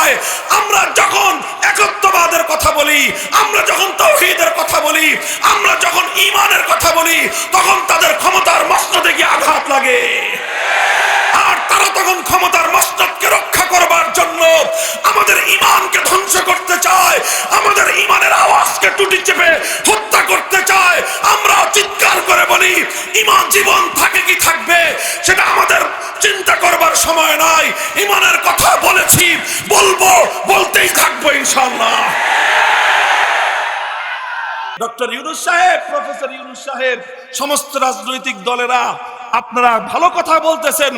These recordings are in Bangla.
যায় আমরা যখন একত্ববাদের কথা বলি, আমরা যখন তৌহিদের কথা বলি, আমরা যখন ইমানের কথা বলি, তখন তাদের ক্ষমতার মস্ত গিয়ে আঘাত লাগে। আর ক্ষমতার মসনদকে রক্ষা করবার জন্য আমাদের ইমানকে ধ্বংস করতে চায়, আমাদের ইমানের আওয়াজকে টুটি চেপে হত্যা করতে চায়। আমরা চিৎকার করে বলি ইমান জীবন থাকে কি থাকবে? সেটা আমাদের চিন্তা করবার সময় নাই। ইমানের কথা বলেছি, বলব, বলতেই থাকব ইনশাল্লাহ ডক্টর ইউনুস সাহেব, প্রফেসর ইউনুস সাহেব, সমস্ত রাজনৈতিক দলেরা, আপনারা ভালো কথা বলতেছেন।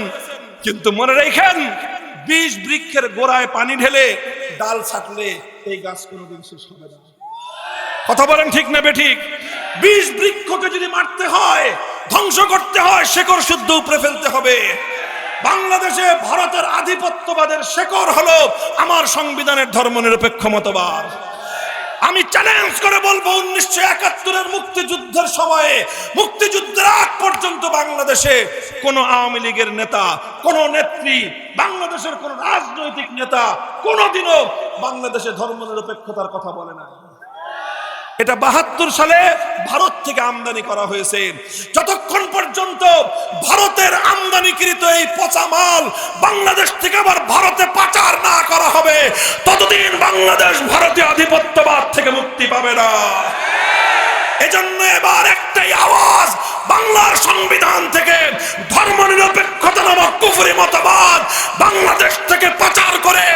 কিন্তু মনে রেখেন, বিষ বৃক্ষের গোড়ায় পানি ঢেলে ডাল ছাটলে এই গাছ কোনোদিন শেষ হবে না। কথা বলেন ঠিক না বেঠিক? বিষ বৃক্ষকে যদি মারতে হয়, ধ্বংস করতে হয়, শেকড় শুদ্ধ উপরে ফেলতে হবে। বাংলাদেশে ভারতের আধিপত্যবাদের শেকড় হলো আমার সংবিধানের ধর্মনিরপেক্ষ মতবাদ। আমি চ্যালেঞ্জ করে বলব উনিশশো একাত্তরের মুক্তিযুদ্ধের সময়ে, মুক্তিযুদ্ধের আগ পর্যন্ত বাংলাদেশে কোন আওয়ামী লীগের নেতা, কোন নেত্রী, বাংলাদেশের কোন রাজনৈতিক নেতা কোনদিনও বাংলাদেশে ধর্মনিরপেক্ষতার কথা বলে না এটা বাহাত্তর সালে ভারত থেকে আমদানি করা হয়েছে। যতক্ষণ পর্যন্ত ভারতের আমদানিকৃত এই পচা মাল বাংলাদেশ থেকে আবার ভারতে পাচার না করা হবে, ততদিন বাংলাদেশ ভারতীয় আধিপত্যবাদ থেকে মুক্তি পাবে না। এজন্য এবার একটাই আওয়াজ, বাংলার সংবিধান থেকে ধর্ম নিরপেক্ষতা নামক কুফরি মতবাদ বাংলাদেশ থেকে পাচার করে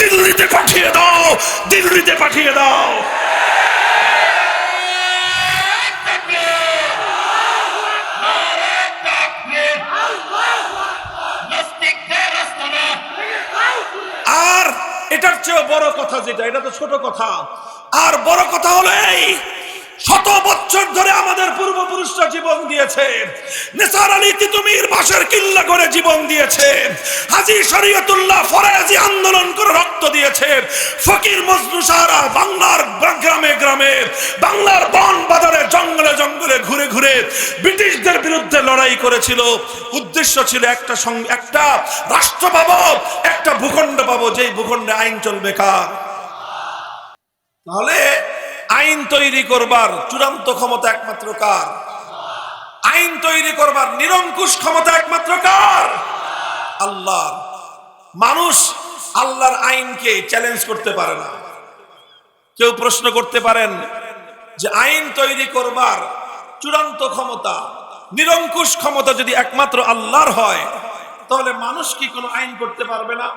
দিল্লিতে পাঠিয়ে দাও, দিল্লিতে পাঠিয়ে দাও। বড় কথা যেটা এটা তো ছোট কথা। আর বড় কথা হলো এই শত বছর ধরে আমাদের পূর্বপুরুষরা জীবন দিয়েছে। নিসার আলী তিতুমির বাসের কিল্লা করে জীবন দিয়েছে। হাজি শরীয়তুল্লাহ ফরাজি আন্দোলন করে রক্ত দিয়েছে। ফকির মজনু বাংলার গ্রামে গ্রামে, বাংলার বন বাজারে জঙ্গলে জঙ্গলে ঘুরে ঘুরে ব্রিটিশদের বিরুদ্ধে লড়াই করেছিল। উদ্দেশ্য ছিল একটা একটা রাষ্ট্র পাবো, একটা ভূখণ্ড পাবো, যেই ভূখণ্ডে আইন চলবে কার? তাহলে আইন তৈরি করবার চূড়ান্ত ক্ষমতা একমাত্র কার? আইন তৈরি করবার নিরঙ্কুশ ক্ষমতা একমাত্র কার? আল্লাহর। মানুষ আল্লাহর আইনকে চ্যালেঞ্জ করতে পারে না। কেউ প্রশ্ন করতে পারেন যে আইন তৈরি করবার চূড়ান্ত ক্ষমতা, নিরঙ্কুশ ক্ষমতা যদি একমাত্র আল্লাহর হয়, তাহলে মানুষ কি কোনো আইন করতে পারবে না?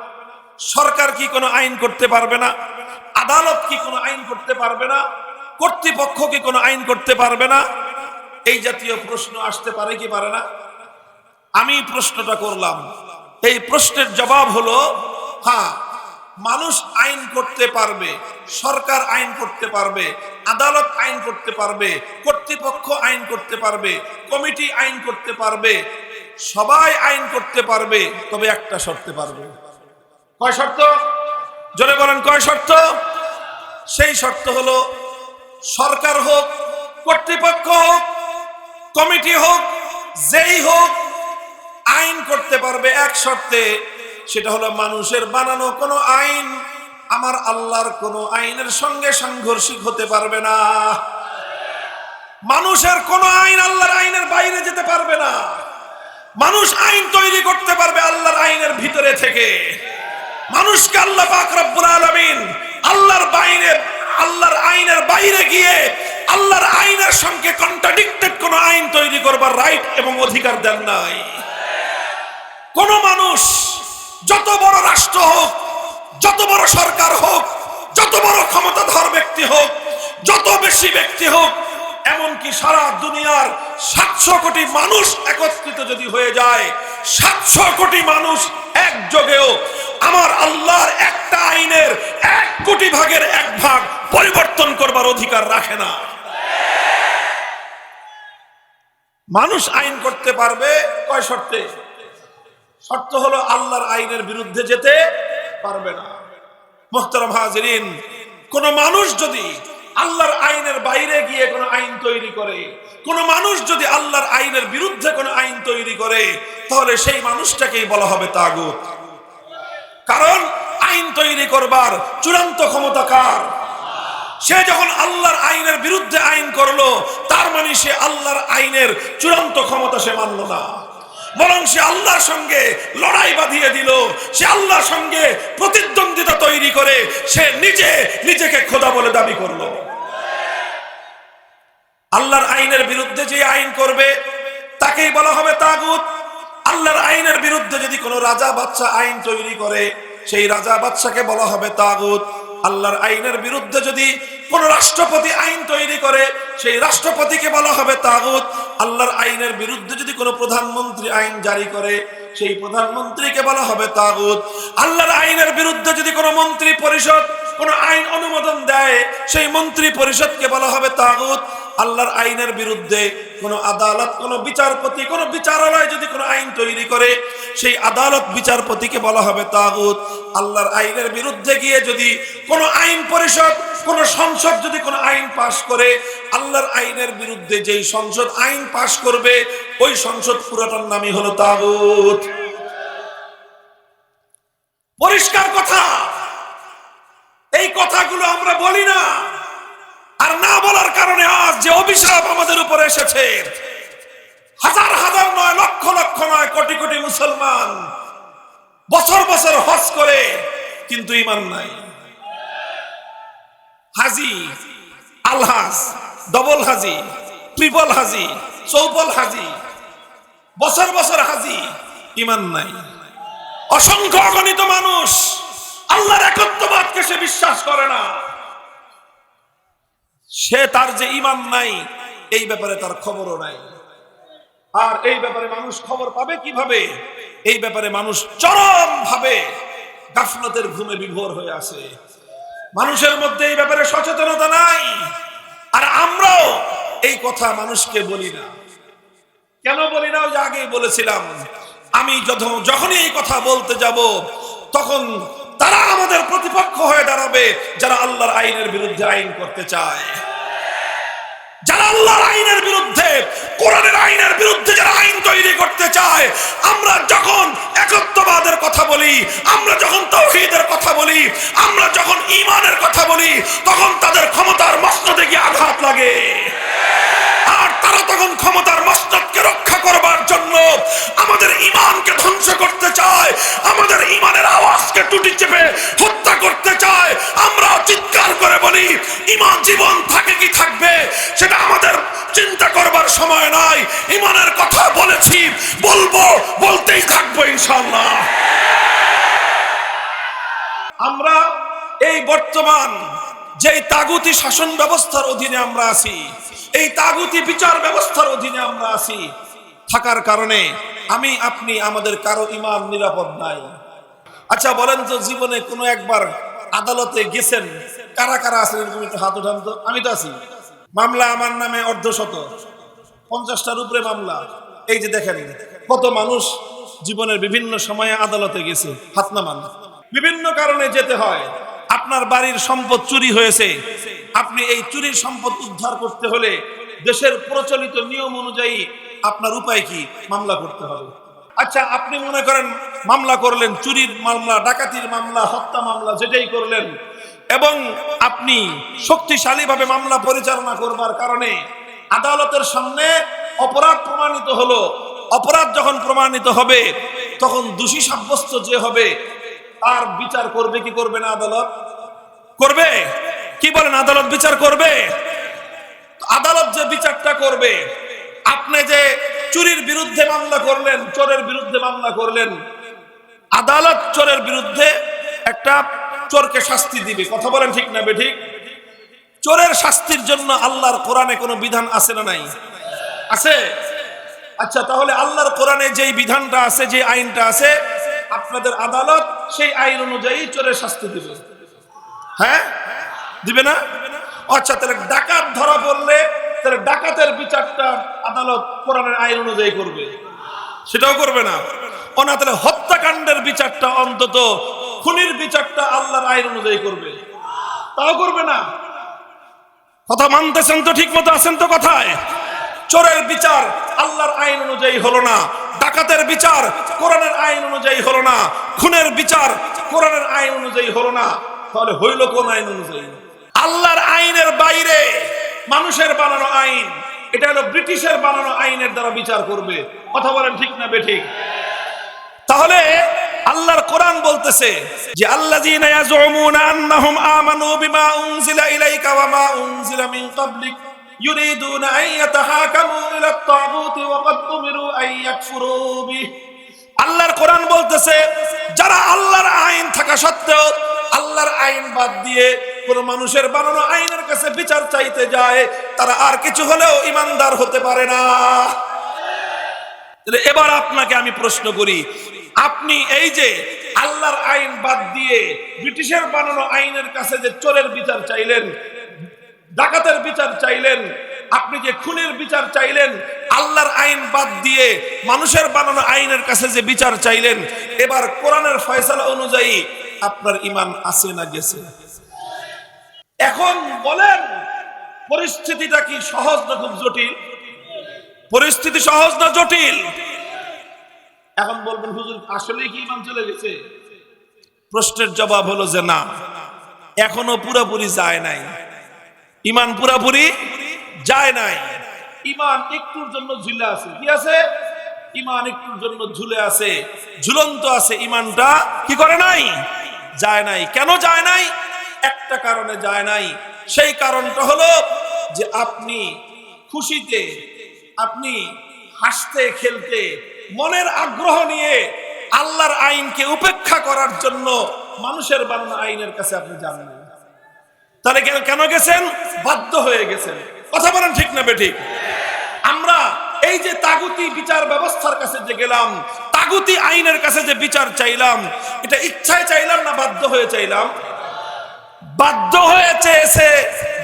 সরকার কি কোনো আইন করতে পারবে না? আদালত কি কোনো আইন করতে পারবে না? কর্তৃপক্ষ কি কোনো আইন করতে পারবে না। এই জাতীয় প্রশ্ন আসতে পারে কি পারে না? আমি প্রশ্নটা করলাম। এই প্রশ্নের জবাব হলো হ্যাঁ মানুষ আইন করতে পারবে, সরকার আইন করতে পারবে, আদালত আইন করতে পারবে, কর্তৃপক্ষ আইন করতে পারবে, কমিটি আইন করতে পারবে, সবাই আইন করতে পারবে, তবে একটা শর্তে পারবে। কয় শর্ত? জোরে বলেন, কয় শর্ত? সেই শর্ত হলো সরকার হোক, কর্তৃপক্ষ হোক, কমিটি হোক, যেই হোক, আইন করতে পারবে এক শর্তে, সেটা হলো মানুষের বানানো কোনো আইন আমার আল্লাহর কোনো আইনের সঙ্গে সাংঘর্ষিক হতে পারবে না। মানুষের কোন আইন আল্লাহর আইনের বাইরে যেতে পারবে না। মানুষ আইন তৈরি করতে পারবে আল্লাহর আইনের ভিতরে থেকে। মানুষকে আল্লাহ পাক আল্লাহর বাইরে আল্লাহর আইনের বাইরে গিয়ে আল্লাহর আইনের সঙ্গে কন্ট্রাডিক্টেড কোন আইন তৈরি করবার রাইট এবং অধিকার দেন নাই। কোন মানুষ যত বড় রাষ্ট্র হোক, যত বড় সরকার হোক, যত বড় ক্ষমতাধর ব্যক্তি হোক, যত বেশি ব্যক্তি হোক, এমনকি সারা দুনিয়ার সাতশো কোটি মানুষ একত্রিত যদি হয়ে যায়, সাতশো কোটি মানুষ একযোগেও আমার আল্লাহর একটা আইনের এক কোটি ভাগের এক ভাগ পরিবর্তন করবার অধিকার রাখে না। মানুষ আইন করতে পারবে কয় শর্তে? শর্ত হলো আল্লাহর আইনের বিরুদ্ধে যেতে পারবে না। মোহতারাম হাজরিন, কোন মানুষ যদি আল্লাহর আইনের বাইরে গিয়ে কোন আইন তৈরি করে, কোন মানুষ যদি আল্লাহর আইনের বিরুদ্ধে কোন আইন তৈরি করে, তাহলে সেই মানুষটাকেই বলা হবে তাগুত। কারণ আইন তৈরি করবার চূড়ান্ত ক্ষমতা কার? সে যখন আল্লাহর আইনের বিরুদ্ধে আইন করল, তার মানে সে আল্লাহর আইনের চূড়ান্ত ক্ষমতা সে মানল না। বরং সে আল্লাহর সঙ্গে লড়াই বাঁধিয়ে দিল, সে আল্লাহর সঙ্গে প্রতিদ্বন্দ্বিতা তৈরি করে, সে নিজে নিজেকে খোদা বলে দাবি করল। আল্লাহর আইনের বিরুদ্ধে যে আইন করবে, তাকেই বলা হবে তাগুত। আল্লাহর আইনের বিরুদ্ধে যদি কোনো রাজা বাচ্চা আইন তৈরি করে, সেই রাজা বাচ্চাকে বলা হবে তাগুত। আল্লাহর আইনের বিরুদ্ধে যদি কোন রাষ্ট্রপতি আইন তৈরি করে, সেই রাষ্ট্রপতিকে বলা হবে তাগুত। আল্লাহর আইনের বিরুদ্ধে যদি কোনো প্রধানমন্ত্রী আইন জারি করে, সেই প্রধানমন্ত্রীকে বলা হবে তাগুত। আল্লাহর আইনের বিরুদ্ধে যদি কোনো মন্ত্রী পরিষদ কোনো আইন অনুমোদন দেয়, সেই মন্ত্রী পরিষদকে বলা হবে তাগুত। আল্লাহর আইনের বিরুদ্ধে কোন আদালত, কোন বিচারপতি, কোন বিচারালয় যদি কোনো আইন তৈরি করে, সেই আদালত বিচারপতিকে বলা হবে তাগুত। আল্লাহর আইনের বিরুদ্ধে গিয়ে যদি কোন আইন পরিষদ, কোন সংসদ যদি কোনো আইন পাশ করে, আল্লাহর আইনের বিরুদ্ধে যেই সংসদ আইন পাশ করবে, ওই সংসদ পুরাটার নামই হলো তাগুত। পরিষ্কার কথা! এই কথাগুলো আমরা বলি না। আর না বলার কারণে আজ যে অভিশাপ আমাদের উপরে এসেছে, হাজার হাজার নয়, লক্ষ লক্ষ নয় কোটি কোটি মুসলমান বছর বছর হজ করে কিন্তু ইমান নাই। হাজি, আলহাজ, ডবল হাজি ট্রিপল হাজি, চৌপল হাজি, বছর বছর হাজি ইমান নাই। অসংখ্য অগণিত মানুষ, আল্লাহর একত্ববাদকে সে বিশ্বাস করে না। সে তার যে ইমান নাই, এই ব্যাপারে তার খবরও নাই। আর এই ব্যাপারে মানুষ খবর পাবে কীভাবে? এই ব্যাপারে মানুষ চরম ভাবে গাফলতের ঘুমে বিভোর হয়ে আছে। মানুষের মধ্যে এই ব্যাপারে সচেতনতা নাই। আর আমরাও এই কথা মানুষকে বলি না। কেন বলি না? ওই যে আগেই বলেছিলাম, আমি যখন যখনই এই কথা বলতে যাব, তখন তারা আমাদের প্রতিপক্ষ হয়ে দাঁড়াবে যারা আল্লাহর আইনের বিরুদ্ধে আইন করতে চায়। আইনের বিরুদ্ধে আইনের বিরুদ্ধে যারা আইন তৈরি করতে চায়, আমরা যখন কথা বলি, আমরা যখন কথা বলি, আমরা যখন কথা বলি, তখন তাদের ক্ষমতার গিয়ে আঘাত লাগে। আর তারা তখন ক্ষমতার মসনদকে রক্ষা করবার জন্য আমাদের ইমানকে ধ্বংস করতে চায়, আমাদের ইমানের আওয়াজকে টুটি চেপে হত্যা করতে চায়। আমরা চিৎকার করে বলি ইমান জীবন থাকে কি থাকবে, সেটা আমাদের চিন্তা করবার সময় নাই। ইমানের কথা বলেছি, বলব, বলতেই থাকব ইনশাল্লাহ আমরা এই বর্তমান যেই তাগুতি শাসন ব্যবস্থার অধীনে আমরা আছি, এই তাগুতি বিচার ব্যবস্থার অধীনে আমরা আছি থাকার কারণে আমি, আপনি, আমাদের কারও ইমান নিরাপদ নাই। আচ্ছা বলেন তো জীবনে কোনো একবার আদালতে গেছেন? কারা কারা আছেন? এরকম হাত উঠান তো। আমি তো আছি। মামলা আমার নামে অর্ধশত। পঞ্চাশটার উপরে মামলা। এই যে দেখেন, কত মানুষ জীবনের বিভিন্ন সময়ে আদালতে গেছে, হাত নামান। বিভিন্ন কারণে যেতে হয়। আপনার বাড়ির সম্পদ চুরি হয়েছে। আপনি এই চুরির সম্পদ উদ্ধার করতে হলে দেশের প্রচলিত নিয়ম অনুযায়ী আপনার উপায় কি? মামলা করতে হবে। আচ্ছা আপনি মনে করেন মামলা করলেন, চুরির মামলা, ডাকাতির মামলা, হত্যা মামলা, যেটাই করলেন, এবং আপনি শক্তিশালীভাবে মামলা পরিচালনা করবার কারণে আদালতের সামনে অপরাধ প্রমাণিত হলো। অপরাধ যখন প্রমাণিত হবে, তখন দোষী সাব্যস্ত যে হবে, তার বিচার করবে কি করবে না আদালত? করবে? কি বলেন, আদালত বিচার করবে? আদালত যে বিচারটা করবে আপনি যে চুরির বিরুদ্ধে মামলা করলেন, চোরের বিরুদ্ধে মামলা করলেন, আদালত চোরের বিরুদ্ধে একটা চোরকে শাস্তি দিবে। কথা বলেন ঠিক না বেঠিক? চোরের শাস্তির জন্য আল্লাহর কোরআনে কোনো বিধান আছে না নাই? আছে? আচ্ছা তাহলে আল্লাহর কোরআনে যেই বিধানটা আছে, যে আইনটা আছে, আপনাদের আদালত সেই আইন অনুযায়ী চোরের শাস্তি দিবে। হ্যাঁ? দিবে না? আচ্ছা তাহলে ডাকাত ধরা পড়লে তাহলে ডাকাতের বিচারটা আদালত কোরআনের আইন অনুযায়ী করবে। সেটাও করবে না। তাহলে হত্যাকাণ্ডের বিচারটা অন্তত খুনির বিচারটা আল্লাহর আইন অনুযায়ী করবে। তাও করবে না। কথা মানতেছেন তো ঠিক মতো, আছেন তো কথায়? চোরের বিচার আল্লাহর আইন অনুযায়ী হলো না। ডাকাতের বিচার কোরআনের আইন অনুযায়ী হলো না। খুনের বিচার কোরআনের আইন অনুযায়ী হলো না। তাহলে হইল কোন আইন অনুযায়ী? আল্লাহর আইনের বাইরে মানুষের বানানো আইন, এটা হলো ব্রিটিশের বানানো আইনের দ্বারা বিচার করবে। কথা বলেন ঠিক না বেঠিক? তাহলে আল্লাহর কোরআন বলতেছে যে, আল্লাযীনা আন্নাহুম আমানু বিমা উনজিলা ইলাইকা ওয়া মা উনজিলা মিন ক্বাবলিক। আল্লাহর কোরআন বলতেছে, যারা আল্লাহর আইন থাকা সত্ত্বেও, আল্লাহর আইন বাদ দিয়ে কোন মানুষের বানানো আইনের কাছে বিচার চাইতে যায়, তারা আর কিছু হলেও ইমানদার হতে পারে না। এবার আপনাকে আমি প্রশ্ন করি, আপনি এই যে আল্লাহর আইন বাদ দিয়ে ব্রিটিশের বানানো আইনের কাছে যে চোরের বিচার চাইলেন, ডাকাতের বিচার চাইলেন, আপনি যে খুনের বিচার চাইলেন, আল্লাহর আইন বাদ দিয়ে মানুষের বানানো আইনের কাছে যে বিচার চাইলেন, এবার কোরআনের ফয়সালা অনুযায়ী আপনার ইমান আছে না গেছে? এখন বলেন, পরিস্থিতিটা কি সহজ না খুব জটিল? পরিস্থিতি সহজ না জটিল? এখন বলবেন, হুজুর আসলে কি ইমান চলে গেছে? প্রশ্নের জবাব হলো যে না। এখনও পুরোপুরি যায় নাই। ইমান পুরাপুরি যায় নাই। ইমান একটুর জন্য ঝুলে আছে। কি আছে? ইমান একটুর জন্য ঝুলে আছে। ঝুলন্ত আছে। ইমানটা কি করে নাই? যায় নাই। কেন যায় নাই? একটা কারণে যায় নাই। সেই কারণটা হলো যে আপনি খুশিতে, আপনি হাসতে, খেলতে, মনের আগ্রহ নিয়ে আল্লাহর আইনকে উপেক্ষা করার জন্য মানুষের বানানো আইনের কাছে আপনি জানেন তাহলে কেন গেছেন? বাধ্য হয়ে গেছেন। কথা বলেন ঠিক না বেঠিক? আমরা এই যে তাগুতি বিচার ব্যবস্থার কাছে যে গেলাম, তাগুতি আইনের কাছে যে বিচার চাইলাম, এটা ইচ্ছায় চাইলাম না বাধ্য হয়ে চাইলাম? বাধ্য হয়ে চেয়েছে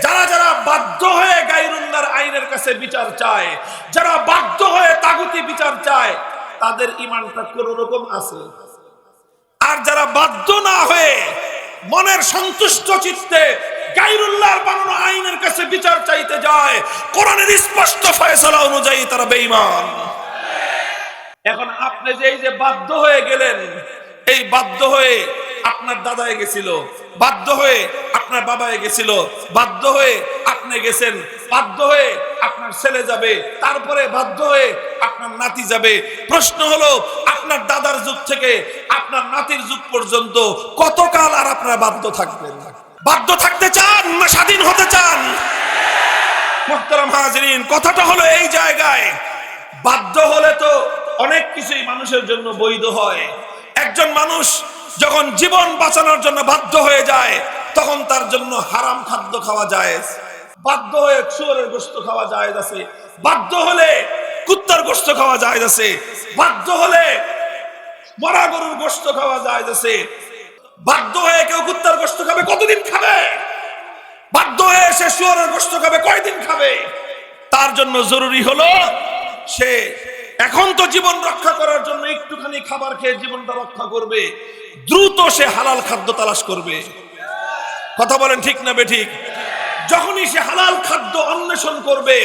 যারা যারা বাধ্য হয়ে গাইরুল্লাহর আইনের কাছে বিচার চায়, যারা বাধ্য হয়ে তাগুতি বিচার চায়, তাদের ইমানটা কোন রকম আছে। আর যারা বাধ্য না হয়ে মনের সন্তুষ্ট চিত্তে গাইরুল্লাহর বানানো আইনের কাছে বিচার চাইতে যায়, কোরআনের স্পষ্ট ফয়সলা অনুযায়ী তারা বেঈমান। এখন আপনি যে এই যে বাধ্য হয়ে গেলেন, এই বাধ্য হয়ে আপনার দাদায় গেছিল। বাধ্য হয়ে আপনার বাবায় গেছিল। বাধ্য হয়ে আপনি গেছেন। বাধ্য হয়ে আপনার ছেলে যাবে। তারপরে বাধ্য হয়ে আপনার নাতি যাবে। প্রশ্ন হলো, আপনার দাদার যুগ থেকে আপনার নাতির যুগ পর্যন্ত কতকাল আর আপনারা বাধ্য থাকবেন? বাধ্য থাকতে চান না স্বাধীন হতে চান? মোহতারাম হাজরিন, কথাটা হলো এই জায়গায়। বাধ্য হলে তো অনেক কিছুই মানুষের জন্য বৈধ হয়। একজন মানুষ যখন জীবন বাঁচানোর জন্য বাধ্য হয়ে যায়, তখন তার জন্য হারাম খাদ্য খাওয়া যায় বাধ্য হয়ে শুয়োরের গোস্ত খাওয়া যায় আছে। বাধ্য হলে কুত্তার গোস্ত খাওয়া যায় আছে। বাধ্য হলে মরা গরুর গোস্ত খাওয়া যায় আছে। বাধ্য হয়ে কেউ কুত্তার গোস্ত খাবে, কতদিন খাবে? বাধ্য হয়ে সে শুয়ারের গোস্ত খাবে, কয়দিন খাবে? তার জন্য জরুরি হলো সে এখন তো জীবন রক্ষা করার জন্য একটুখানি খাবার খেয়ে জীবনটা রক্ষা করবে। দ্রুত সে হালাল খাদ্য তালাশ করবে। কথা বলেন ঠিক না বেঠিক যখনই সে হালাল খাদ্য অন্বেষণ করবে,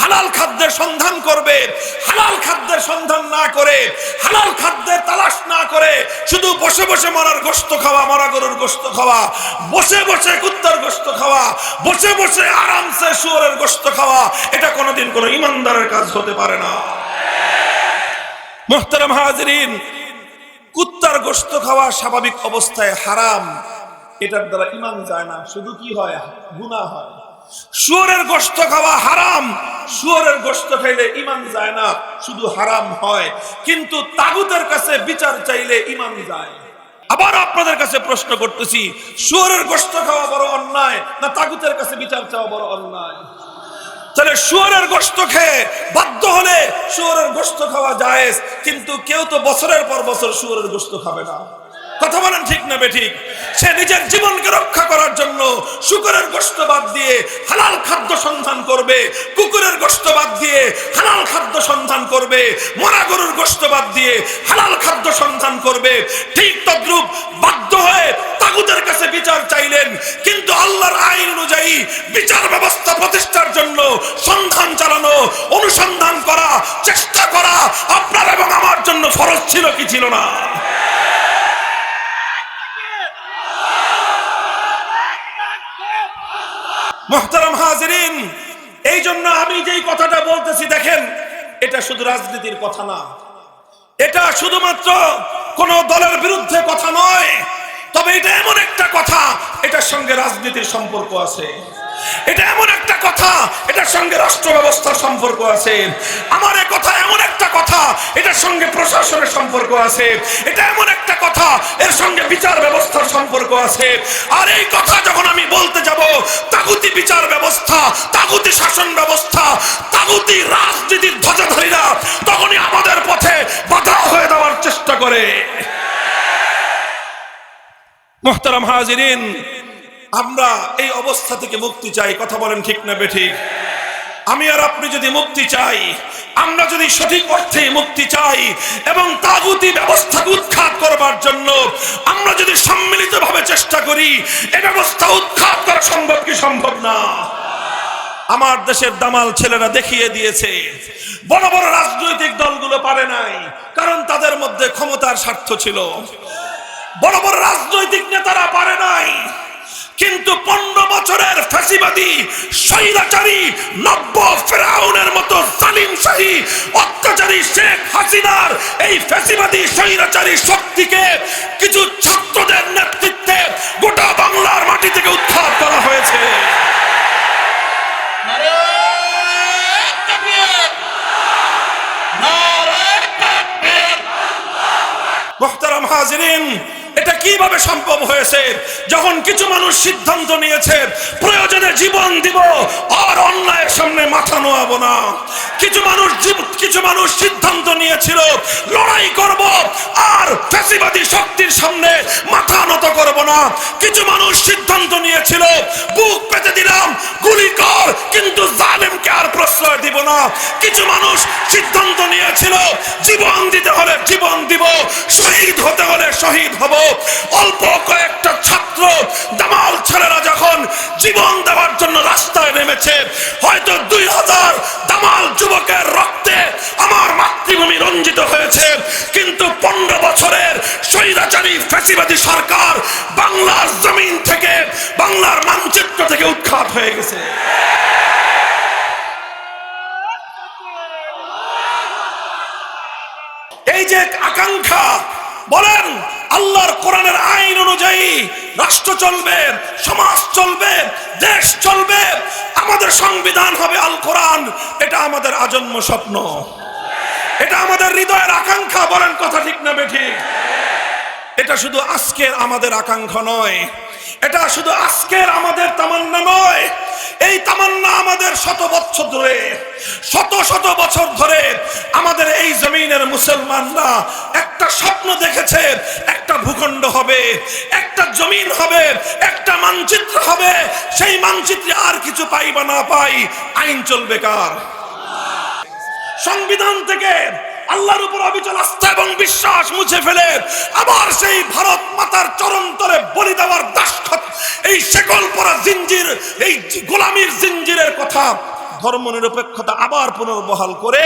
হালাল খাদ্যের সন্ধান করবে, হালাল খাদ্যের সন্ধান না করে, হালাল খাদ্যের তালাশ না করে, শুধু বসে বসে মরার গোস্ত খাওয়া, মরা গরুর গোস্ত খাওয়া, বসে বসে কুত্তার গোস্ত খাওয়া, বসে বসে আরামসে শুয়োরের গোস্ত খাওয়া, এটা কোনোদিন কোনো ইমানদারের কাজ হতে পারে না। মোহতারাম হাজরিন, কুত্তার গোস্ত খাওয়া স্বাভাবিক অবস্থায় হারাম। এটার দ্বারা ইমান যায় না। শুধু কি হয়? গুনাহ হয়। শুয়োরের গোস্ত খাওয়া হারাম। শুয়োরের গোস্ত খাইলে ইমান যায় না। শুধু হারাম হয়। কিন্তু তাগুতের কাছে বিচার চাইলে ইমান যায়। আবার আপনাদের কাছে প্রশ্ন করতেছি, শুয়োরের গোস্ত খাওয়া বড় অন্যায় না তাগুতের কাছে বিচার চাওয়া বড় অন্যায়? তাহলে শুয়ারের গোস্ত খেয়ে বাধ্য হলে শুয়ারের গোস্ত খাওয়া যায় কিন্তু কেউ তো বছরের পর বছর শুয়ারের গোস্ত খাবে না। কথা বলেন ঠিক না বেঠিক সে নিজের জীবনকে রক্ষা করার জন্য শুকরের গোস্ত বাদ দিয়ে হালাল খাদ্য সন্ধান করবে, কুকুরের গোস্ত বাদ দিয়ে হালাল খাদ্য সন্ধান করবে, মরা গরুর গোস্ত বাদ দিয়ে হালাল খাদ্য সন্ধান করবে। ঠিক তদ্রুপ বাধ্য হয়ে তাগুদের কাছে বিচার চাইলেন, কিন্তু আল্লাহর আইন অনুযায়ী বিচার ব্যবস্থা প্রতিষ্ঠার জন্য সন্ধান চালানো, অনুসন্ধান করা, চেষ্টা করা আপনার এবং আমার জন্য ফরজ ছিল কি ছিল না? মোহতারাম হাজরিন এই জন্য আমি যেই কথাটা বলতেছি, দেখেন, এটা শুধু রাজনীতির কথা না। এটা শুধুমাত্র কোন দলের বিরুদ্ধে কথা নয়, তবে এটা এমন একটা কথা, এটার সঙ্গে রাজনীতির সম্পর্ক আছে। এটা এমন একটা কথা, এটার সঙ্গে রাষ্ট্র ব্যবস্থার সম্পর্ক আছে। আমার এ কথা এমন একটা কথা, এটার সঙ্গে প্রশাসনের সম্পর্ক আছে। এটা এমন একটা কথা, এর সঙ্গে বিচার ব্যবস্থার সম্পর্ক আছে। আর এই কথা যখন আমি বলতে যাব, তাগুতি বিচার ব্যবস্থা, তাগুতি শাসন ব্যবস্থা, তাগুতি রাজনীতির ধ্বজাধারীরা তখনই আমাদের পথে বাধা হয়ে দেওয়ার চেষ্টা করে। মোহতারাম হাজিরিন আমরা এই অবস্থা থেকে মুক্তি চাই, কথা বলেন ঠিক না বেঠিক আমি আর আপনি যদি মুক্তি চাই, আমরা যদি সঠিক অর্থে মুক্তি চাই এবং তাগুতি ব্যবস্থাকে উৎখাত করবার জন্য আমরা যদি সম্মিলিতভাবে চেষ্টা করি, এ ব্যবস্থা উৎখাত করা সম্ভব কি সম্ভব না? আমার দেশের দামাল ছেলেরা দেখিয়ে দিয়েছে, বড় বড় রাজনৈতিক দলগুলো পারে নাই, কারণ তাদের মধ্যে ক্ষমতার স্বার্থ ছিল। বড় বড় রাজনৈতিক নেতারা পারে নাই। কিন্তু পনেরো বছরের ফ্যাসিবাদী স্বৈরাচারী নব্য ফেরাউনের মতো সালিম শাহী অত্যাচারী শেখ হাসিনার এই ফ্যাসিবাদী স্বৈরাচারী শক্তিকে কিছু ছাত্রদের নেতৃত্বে গোটা বাংলার মাটি থেকে উৎখাত করা হয়েছে! মোহতারাম হাজিরিন এটা কীভাবে সম্ভব হয়েছে? যখন কিছু মানুষ সিদ্ধান্ত নিয়েছে, প্রয়োজনে জীবন দিব, আর অন্যায়ের সামনে মাথা নোয়াবো না। কিছু মানুষ কিছু মানুষ সিদ্ধান্ত নিয়েছিল, লড়াই করব আর ফ্যাসিবাদী শক্তির সামনে মাথা নত করব না। কিছু মানুষ সিদ্ধান্ত নিয়েছিল, বুক পেতে দিলাম, গুলি কর, কিন্তু জালেমকে আর প্রশ্রয় দিব না। কিছু মানুষ সিদ্ধান্ত নিয়েছিল, জীবন দিতে হলে জীবন দিব, শহীদ হতে হলে শহীদ হব। অল্প কয়েকটা ছাত্র দামাল ছেলেরা যখন জীবন দেওয়ার জন্য রাস্তায় নেমেছে, হয়তো দুই হাজার দামাল যুবকের রক্তে আমার মাতৃভূমি রঞ্জিত হয়েছে। কিন্তু পনেরো বছরের স্বৈরাচারী ফ্যাসিবাদী সরকার বাংলার জমিন থেকে, বাংলার মানচিত্র থেকে উৎখাত হয়ে গেছে। এই যে আকাঙ্ক্ষা বলেন, আল্লাহর কোরআনের আইন অনুযায়ী রাষ্ট্র চলবে, সমাজ চলবে, দেশ চলবে, আমাদের সংবিধান হবে আল কোরআন, এটা আমাদের আজন্ম স্বপ্ন। এটা আমাদের হৃদয়ের আকাঙ্ক্ষা, বলেন কথা ঠিক না বেঠিক? এটা শুধু আজকের আমাদের আকাঙ্ক্ষা নয় এটা শুধু আজকের আমাদের তামান্না নয়। এই তামান্না আমাদের শত বছর ধরে, শত শত বছর ধরে আমাদের এই জমিনের মুসলমানরা একটা স্বপ্ন দেখেছে, একটা ভূখণ্ড হবে, একটা জমিন হবে, একটা মানচিত্র হবে। সেই মানচিত্রে আর কিছু পাই বা না পাই, আইন চলবে কার? সংবিধান থেকে আল্লাহর উপর অবিচল আস্থা এবং বিশ্বাস মুছে ফেলে আবার সেই ভারত মাতার চরণ তলে বলি দেওয়ার দাসখত, এই শেকল পরা জিঞ্জির, এই গোলামীর জিঞ্জিরের কথা ধর্ম নিরপেক্ষতা আবার পুনর্বহাল করে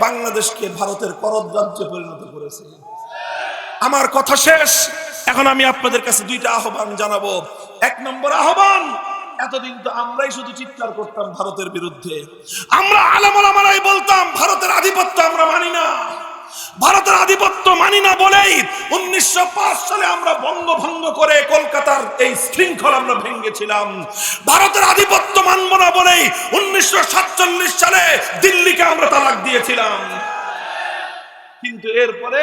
বাংলাদেশকে ভারতের করদ রাজ্যে পরিণত করেছে। আমার কথা শেষ। এখন আমি আপনাদের কাছে দুইটা আহ্বান জানাব। এক নম্বর আহ্বান এতদিন তো আমরাই শুধু চিৎকার করতাম ভারতের বিরুদ্ধে। আমরা আলামারাই বলতাম, ভারতের আধিপত্য আমরা মানি না। ভারতের আধিপত্য মানি না বলেই উনিশশো পাঁচ সালে আমরা বঙ্গভঙ্গ করে কলকাতার এই শৃঙ্খল আমরা ভেঙেছিলাম। ভারতের আধিপত্য মানব না বলেই উনিশশো সাতচল্লিশ সালে দিল্লিকে আমরা তালাক দিয়েছিলাম। কিন্তু এরপরে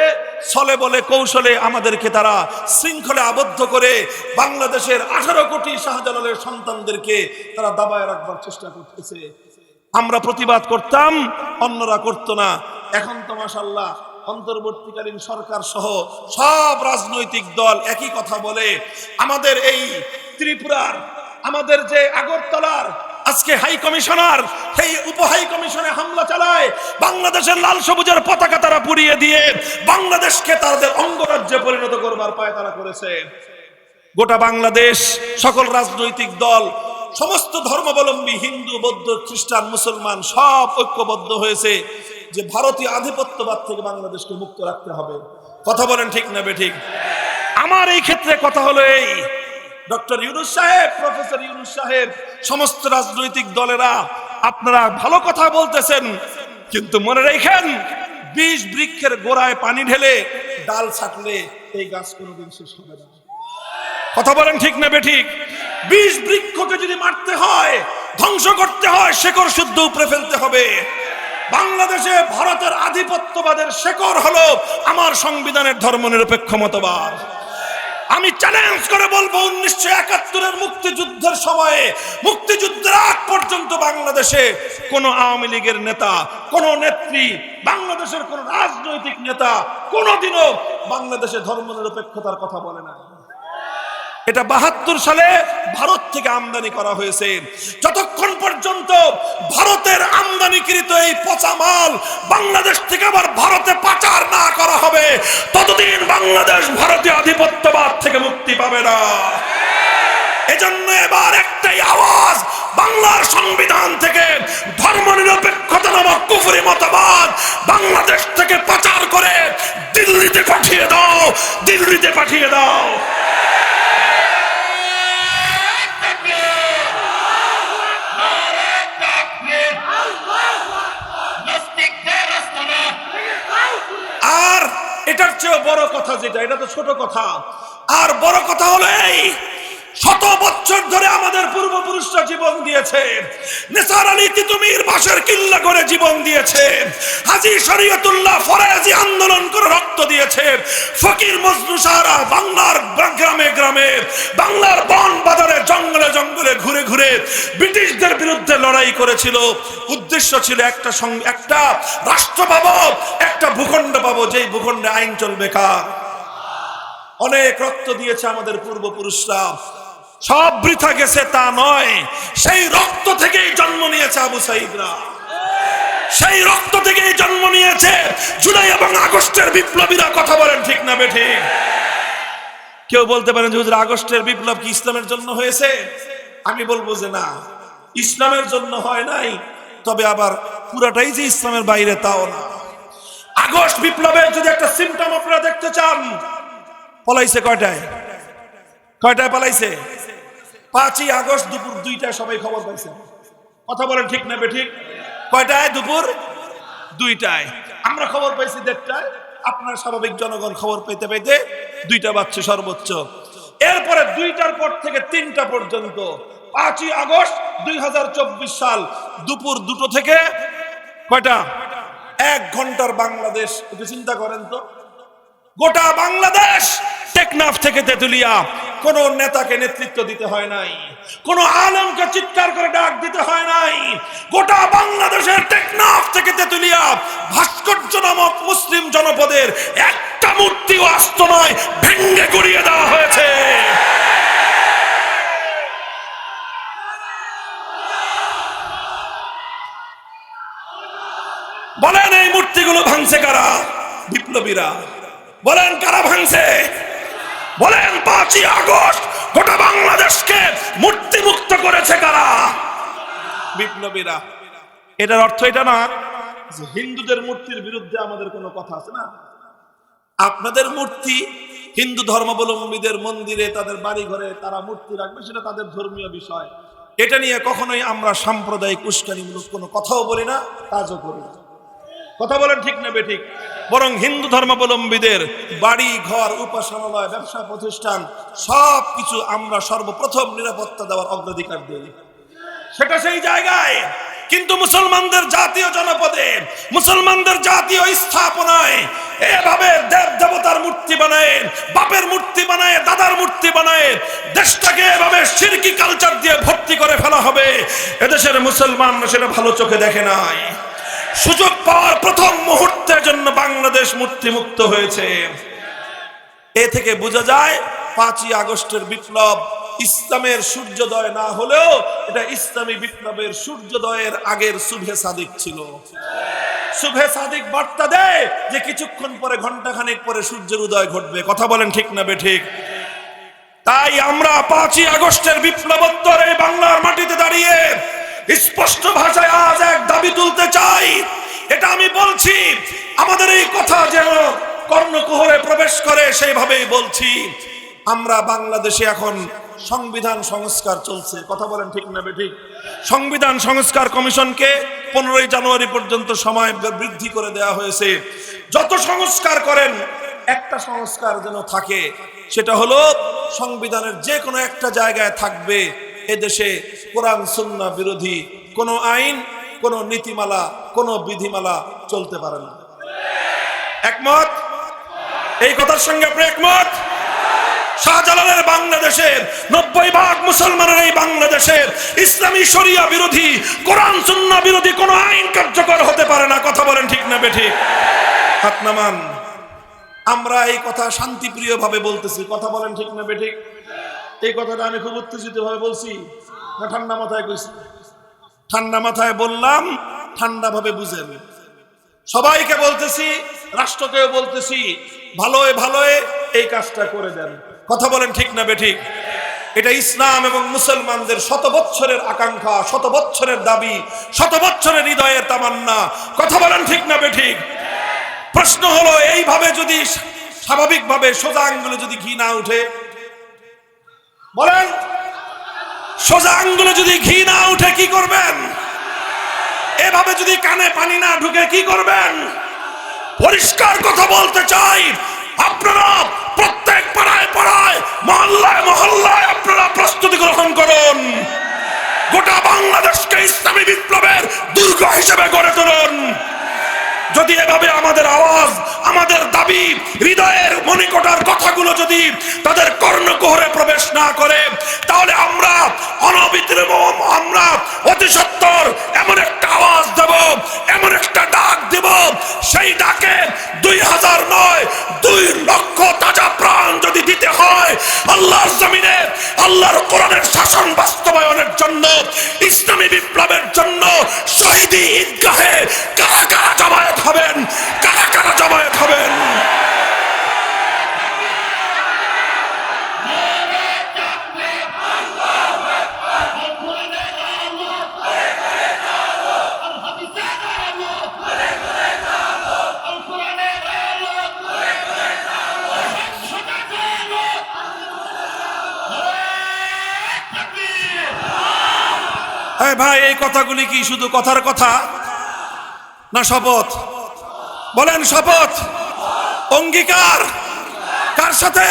ছলে বলে কৌশলে আমাদেরকে তারা শৃঙ্খলে আবদ্ধ করে বাংলাদেশের আঠারো কোটি শাহজালালের সন্তানদেরকে তারা দাবায় রাখবার চেষ্টা করতেছে। আমরা প্রতিবাদ করতাম, অন্যরা করতো না। এখন তো মাসাল্লাহ অন্তর্বর্তীকালীন সরকার সহ সব রাজনৈতিক দল একই কথা বলে। আমাদের এই ত্রিপুরার, আমাদের যে আগরতলার আজকে হাই কমিশনার সেই উপ হাই কমিশনে হামলা চালায়। বাংলাদেশের লাল সবুজের পতাকা তারা পুড়িয়ে দিয়ে বাংলাদেশকে তাদের অঙ্গরাজ্যে পরিণত করবার পায় তারা করেছে। গোটা বাংলাদেশ, সকল রাজনৈতিক দল, সমস্ত ধর্মাবলম্বী হিন্দু, বৌদ্ধ, খ্রিস্টান, মুসলমান সব ঐক্যবদ্ধ হয়েছে যে ভারতীয় আধিপত্যবাদ থেকে বাংলাদেশকে মুক্ত রাখতে হবে। কথা বলেন ঠিক না বে ঠিক? আমার এই ক্ষেত্রে কথা হলো এই ডক্টর ইউনুস সাহেব, প্রফেসর ইউনুস সাহেব, সমস্ত রাজনৈতিক দলেরা আপনারা ভালো কথা বলতেছেন, কিন্তু মনে রেখেন বিষ বৃক্ষের গোড়ায় পানি ঢেলে ডাল ছাটলে এই গাছ কোনোদিন শেষ হবে না। কথা বলেন ঠিক না বেঠিক বিষ বৃক্ষকে যদি মারতে হয়, ধ্বংস করতে হয়, শেকড় শুদ্ধ উপরে ফেলতে হবে। বাংলাদেশে ভারতের আধিপত্যবাদের শেকড় হলো আমার সংবিধানের ধর্মনিরপেক্ষ মতবাদ। আমি চ্যালেঞ্জ করে বলব উনিশশো একাত্তরের মুক্তিযুদ্ধের সময়ে, মুক্তিযুদ্ধের আগ পর্যন্ত বাংলাদেশে কোন আওয়ামী লীগের নেতা, কোন নেত্রী, বাংলাদেশের কোন রাজনৈতিক নেতা কোনোদিনও বাংলাদেশে ধর্মনিরপেক্ষতার কথা বলে না এটা বাহাত্তর সালে ভারত থেকে আমদানি করা হয়েছে। যতক্ষণ পর্যন্ত ভারতের আমদানিকৃত এই পচা মাল বাংলাদেশ থেকে আবার ভারতে পাচার না করা হবে, ততদিন বাংলাদেশ ভারতীয় আধিপত্যবাদ থেকে মুক্তি পাবে না। এজন্য এবার একটাই আওয়াজ, বাংলার সংবিধান থেকে ধর্মনিরপেক্ষতা নামক কুফরি মতবাদ বাংলাদেশ থেকে পাচার করে দিল্লিতে পাঠিয়ে দাও, দিল্লিতে পাঠিয়ে দাও। যেটা এটা তো ছোট কথা। আর বড় কথা হলো এই, শত বছর ধরে আমাদের পূর্বপুরুষরা জীবন দিয়েছে। নেসার আলী তিতুমির বাসের কিল্লা করে জীবন দিয়েছে। হাজি শরীয়তুল্লাহ ফরাজি আন্দোলন করে রক্ত দিয়েছে। ফকির মজনু সাহারা বাংলার গ্রামে গ্রামে, বাংলার বন বাজারে জঙ্গলে জঙ্গলে ঘুরে ঘুরে ব্রিটিশদের বিরুদ্ধে লড়াই করেছিল। উদ্দেশ্য ছিল একটা একটা রাষ্ট্র পাবো একটা ভূখণ্ড পাবো, যেই ভূখণ্ডে আইন চলবে কার? অনেক রক্ত দিয়েছে আমাদের পূর্বপুরুষরা। সব বৃথা গেছে তা নয়। সেই রক্ত থেকেই জন্ম নিয়েছে আবু সাইদরা। সেই রক্ত থেকেই জন্ম নিয়েছে। জুলাই এবং আগস্টের বিপ্লবীরা কথা বলেন ঠিক না বেঠি? কেউ বলতে পারেন যে আগস্টের বিপ্লব কি ইসলামের জন্য হয়েছে? আমি বলব যে না। ইসলামের জন্য হয় নাই, তবে আবার পুরাটাই যে ইসলামের বাইরে তাও না। আগস্ট বিপ্লবের যদি একটা সিমটম আপনারা দেখতে চান পলাইছে কয়টায়? কয়টায় পালাইছে? পাঁচই আগস্ট দুপুর দুইটায় সবাই খবর পাইছে। কথা বলেন ঠিক না ঠিক কয়টায়? দুপুর দুইটায়। আমরা খবর পাইছি দেড়টায়। আপনার স্বাভাবিক জনগণ খবর পেতে পেতে দুইটা বাচ্চা সর্বোচ্চ। এরপরে দুইটার পর থেকে তিনটা পর্যন্ত। পাঁচই আগস্ট দুই হাজার চব্বিশ সাল দুপুর দুটো থেকে কয়টা? এক ঘণ্টার বাংলাদেশ। চিন্তা করেন তো। গোটা বাংলাদেশ টেকনাফ থেকে তেতুলিয়া। কোন নেতাকে নেতৃত্ব দিতে হয় নাই। কোন আলমকে চিৎকার করে ডাক দিতে হয় নাই। গোটা বাংলাদেশের টেকনাফ থেকে তেতুলিয়া ভাস্কর্য নামক মুসলিম জনপদের একটা মূর্তিও আস্ত নয় ভেঙ্গে গড়িয়ে দেওয়া হয়েছে। বলেন এই মূর্তিগুলো ভাঙছে কারা? বিপ্লবীরা। বলেন কারা ভাঙছে? বলেন পাঁচই আগস্ট গোটা বাংলাদেশকে মূর্তি মুক্ত করেছে কারা? বিপ্লবীরা। এটার অর্থ এটা না যে হিন্দুদের মূর্তির বিরুদ্ধে আমাদের কোনো কথা আছে না? আপনাদের মূর্তি হিন্দু ধর্মাবলম্বীদের মন্দিরে তাদের বাড়ি ঘরে তারা মূর্তি রাখবে সেটা তাদের ধর্মীয় বিষয়। এটা নিয়ে কখনোই আমরা সাম্প্রদায়িক উস্কানিমূলক কোনো কথাও বলি না, কাজও করি না। কথা বলেন ঠিক না বেঠিক। বরং হিন্দু ধর্মাবলম্বীদের বাড়ি, ঘর, উপাসনালয়, ব্যবসা প্রতিষ্ঠান সব কিছু আমরা সর্বপ্রথম নিরাপত্তা দেওয়ার অগ্রাধিকার দিই। সেটা সেই জায়গায়। কিন্তু মুসলমানদের জাতীয় জনপদে, মুসলমানদের জাতীয় স্থাপনায় এভাবে দেব দেবতার মূর্তি বানায়, বাপের মূর্তি বানায়, দাদার মূর্তি বানায়, দেশটাকে এভাবে সিরকি কালচার দিয়ে ভর্তি করে ফেলা হবে। এদেশের মুসলমান সেটা ভালো চোখে দেখে নাই। সুযোগ পাওয়ার প্রথম মুহূর্তের জন্য বাংলাদেশ মূর্তি মুক্ত হয়েছে। এ থেকে বোঝা যায়, পাঁচই আগস্টের বিপ্লব ইসলামের সূর্যোদয় না হলেও এটা ইসলামী বিপ্লবের সূর্যোদয়ের আগের শুভে সাদিক ছিল। শুভে সাদিক বার্তা দেয় যে কিছুক্ষণ পরে ঘন্টাখানেক পরে সূর্যের উদয় ঘটবে। কথা বলেন ঠিক না বেঠিক? তাই আমরা পাঁচই আগস্টের বিপ্লবোত্তর এই বাংলার মাটিতে দাঁড়িয়ে স্পষ্ট ভাষায় আজ এক দাবি তুলতে চাই। এটা আমি বলছি, আমাদের এই কথা যেন কর্ণকুহরে প্রবেশ করে, সেইভাবেই বলছি। আমরা বাংলাদেশে এখন সংবিধান সংস্কার চলছে। কথা বলেন ঠিক না ঠিক সংবিধান সংস্কার কমিশনকে পনেরোই জানুয়ারি পর্যন্ত সময় বৃদ্ধি করে দেওয়া হয়েছে। যত সংস্কার করেন, একটা সংস্কার যেন থাকে, সেটা হলো সংবিধানের যে কোনো একটা জায়গায় থাকবে। এদেশে কোরআন সুন্না বিরোধী কোনো আইন, কোনো নীতিমালা, কোনো বিধিমালা চলতে পারে না। একমত? এই কথার সঙ্গে আপনি একমত? শাহজালালের বাংলাদেশের নব্বই ভাগ মুসলমানের এই বাংলাদেশের ইসলামী শরিয়া বিরোধী, কোরআন সুন্না বিরোধী কোন আইন কার্যকর হতে পারে না। কথা বলেন ঠিক না বেঠিক? হাত নামান। আমরা এই কথা শান্তিপ্রিয় ভাবে বলতেছি। কথা বলেন ঠিক না বেঠিক? এই কথাটা আমি খুব উত্তেজিত ভাবে বলছি। না, ঠান্ডা মাথায় কইছি। ঠান্ডা মাথায় বললাম ঠান্ডা ভাবে বুঝেন। সবাইকে বলতেছি, রাষ্ট্রকেও বলতেছি, ভালোয় ভালোয় এই কাজটা করে দেন। কথা বলেন ঠিক না বেঠিক? এটা ইসলাম এবং মুসলমানদের শত বৎসরের আকাঙ্ক্ষা, শত বৎসরের দাবি, শত বৎসরের হৃদয়ের তামান্না। কথা বলেন ঠিক না বেঠিক? প্রশ্ন হলো, এইভাবে যদি স্বাভাবিকভাবে সোজা আঙ্গুলে যদি ঘি না উঠে বলেন, সোজা আঙ্গুলে যদি ঘি না উঠে কি করবেন? এভাবে যদি কানে পানি না ঢুকে কি করবেন? পরিষ্কার কথা বলতে চাই, আপনারা প্রত্যেক পাড়ায় পাড়ায়, মহল্লায় মহল্লায় আপনারা প্রস্তুতি গ্রহণ করুন। গোটা বাংলাদেশকে ইসলামী বিপ্লবের দুর্গ হিসেবে গড়ে তুলুন। যদি এভাবে আমাদের আওয়াজ দাবি হৃদয়ের মনিকটার কথাগুলো যদি তাদের কর্ণকুহরে প্রবেশ না করে, তাহলে আমরা অনবিদ্রম আমরা অতি সত্তর এমন একটা আওয়াজ দেব, এমন একটা ডাক দেব, সেই ডাকে দুই হাজার নয়, দুই লক্ষ তাজা প্রাণ যদি দিতে হয়, আল্লাহর জমিনে, আল্লাহর কোরআনের শাসন বাস্তবায়নের জন্য, ইসলামী বিপ্লবের জন্য শহীদি ঈদগাহে কারা কারা জমায়েত হবেন, কারা কারা জমায়েত হবেন? এই ভাই, এই কথাগুলি কি শুধু কথার কথা? না শপথ? বলেন শপথ। অঙ্গীকার? কার সাথে?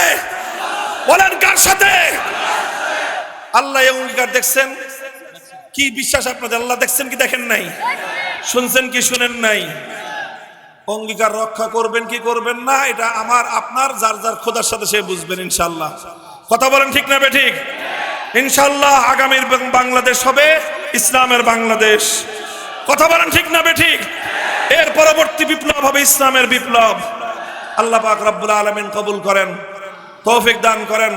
বলেন কার সাথে? আল্লাহ অঙ্গীকার দেখছেন? কি বিশ্বাস আপনাদের? আল্লাহ দেখছেন কি দেখেন নাই? শুনছেন কি শুনেন নাই? অঙ্গীকার রক্ষা করবেন কি করবেন না, এটা আমার, আপনার, যার যার খোদার সাথে সে বুঝবেন ইনশাল্লাহ কথা বলেন ঠিক না বে ঠিক? ইনশাল্লাহ আগামীর বাংলাদেশ হবে। ইসলামের বাংলাদেশ। কথা বলেন ঠিক না বেঠিক? এর পরবর্তী বিপ্লব হবে ইসলামের বিপ্লব। আল্লাহ পাক রব্বুল আলমিন কবুল করেন, তৌফিক দান করেন।